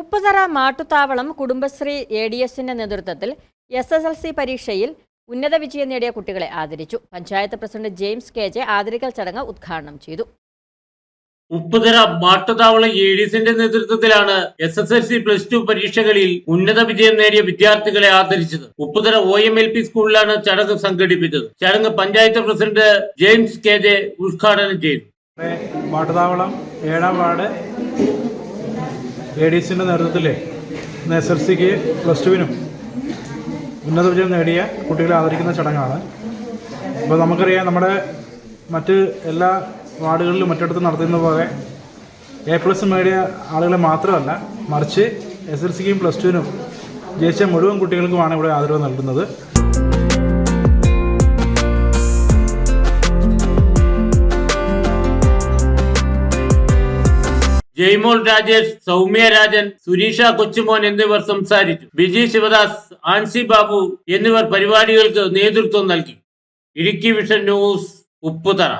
Upputhara Mattuthavalam Kudumbashree A D എസിന്റെ നേതൃത്വത്തിൽ S S L C പരീക്ഷയിൽ ഉന്നത വിജയം നേടിയ കുട്ടികളെ ആദരിച്ചു. Panchayat president James K J ആദരിക്കൽ ചടങ്ങ് ഉദ്ഘാടനം ചെയ്തു. ഉപ്പുതര മാട്ടുതാവള എസിന്റെ നേതൃത്വത്തിലാണ് S S L C plus two പരീക്ഷകളിൽ ഉന്നത വിജയം നേടിയ വിദ്യാർത്ഥികളെ ആദരിച്ചത്. Upputhara O M L P സ്കൂളിലാണ് ചടങ്ങ് സംഘടിപ്പിച്ചത്. ചടങ്ങ് panchayat president James K J ഉദ്ഘാടനം ചെയ്തു. മാട്ടുതാവളം ഏഴാം വാർഡ് എ ഡി സിന്റെ നേതൃത്വത്തിൽ ഇന്ന് എസ് എൽ സിക്ക് പ്ലസ് ടുവിനും ഉന്നത വിജയം നേടിയ കുട്ടികളെ ആദരിക്കുന്ന ചടങ്ങാണ്. അപ്പോൾ നമുക്കറിയാം നമ്മുടെ മറ്റ് എല്ലാ വാർഡുകളിലും മറ്റിടത്തും നടത്തുന്ന പോലെ എ പ്ലസ് നേടിയ ആളുകളെ മാത്രമല്ല മറിച്ച് എസ് എൽ സിക്കും പ്ലസ് ടുവിനും ജയിച്ച മുഴുവൻ കുട്ടികൾക്കുമാണ് ഇവിടെ ആദരവ് നൽകുന്നത്. ജയ്മോൾ രാജേഷ് സൗമ്യ രാജൻ സുരീഷ കൊച്ചുമോൻ എന്നിവർ സംസാരിച്ചു. ബിജി ശിവദാസ് ആൻസി ബാബു എന്നിവർ പരിപാടികൾക്ക് നേതൃത്വം നൽകി. Idukki vision news Upputhara.